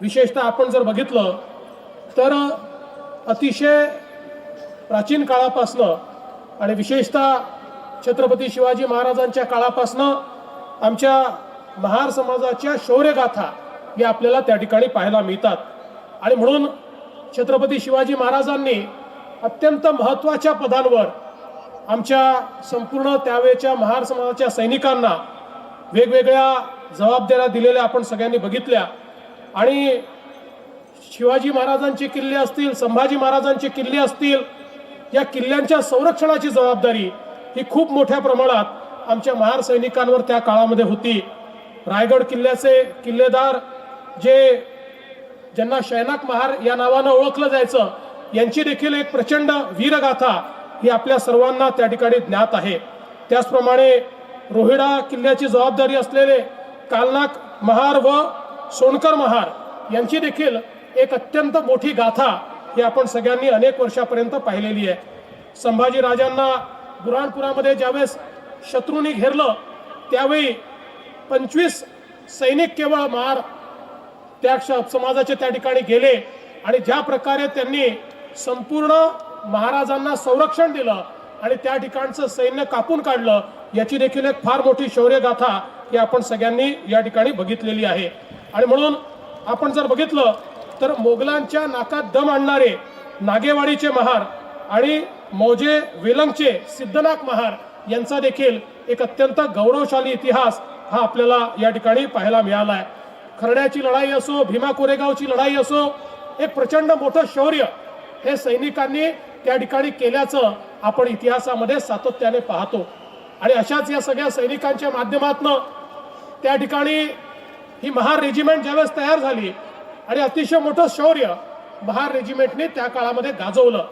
विशेषतः आपण जर बघितलं तर अतिशय प्राचीन काळापासनं आणि विशेषतः छत्रपती शिवाजी महाराजांच्या काळापासनं आमच्या महार समाजाच्या शौर्यगाथा या आपल्याला त्या ठिकाणी पाहायला मिळतात. आणि म्हणून छत्रपती शिवाजी महाराजांनी अत्यंत महत्त्वाच्या पदांवर आमच्या संपूर्ण त्यावेळच्या महार समाजाच्या सैनिकांना वेगवेगळ्या जबाबदाऱ्या दिलेल्या आपण सगळ्यांनी बघितल्या. आणि शिवाजी महाराजांचे किल्ले असतील संभाजी महाराजांचे किल्ले असतील या किल्ल्यांच्या संरक्षणाची जबाबदारी ही खूप मोठ्या प्रमाणात आमच्या महार सैनिकांवर त्या काळामध्ये होती. रायगड किल्ल्याचे किल्लेदार जे ज्यांना शैनाक महार या नावानं ओळखलं जायचं यांची देखील एक प्रचंड वीरगाथा ही आपल्या सर्वांना त्या ठिकाणी ज्ञात आहे. त्याचप्रमाणे रोहिडा किल्ल्याची जबाबदारी असलेले कालनाक महार व सोनकर महार यांची देखील एक अत्यंत मोठी गाथा ही आपण सगळ्यांनी अनेक वर्षापर्यंत पाहिलेली आहे. संभाजी राजांना बुरहाणपुरामध्ये ज्यावेळेस शत्रूंनी घेरलं त्यावेळी पंचवीस सैनिक केवळ महार त्या श- समाजाचे त्या ठिकाणी गेले आणि ज्या प्रकारे त्यांनी संपूर्ण महाराजांना संरक्षण दिलं आणि त्या ठिकाणचं सैन्य कापून काढलं याची देखील एक फार मोठी शौर्यगाथा ही आपण सगळ्यांनी या ठिकाणी बघितलेली आहे. आणि म्हणून आपण जर बघितलं तर मोगलांच्या नाकात दम आणणारे नागेवाडीचे महार आणि मौजे वेलंगचे सिद्धनाथ महार यांचा देखील एक अत्यंत गौरवशाली इतिहास हा आपल्याला या ठिकाणी पाहायला मिळाला आहे खरड्याची लढाई असो भीमा कोरेगावची लढाई असो एक प्रचंड मोठं शौर्य हे सैनिकांनी त्या ठिकाणी केल्याचं आपण इतिहासामध्ये सातत्याने पाहतो. आणि अशाच या सगळ्या सैनिकांच्या माध्यमातनं त्या ठिकाणी ही महार रेजिमेंट ज्यावेळेस तयार झाली आणि अतिशय मोठं शौर्य महार रेजिमेंटने त्या काळामध्ये गाजवलं.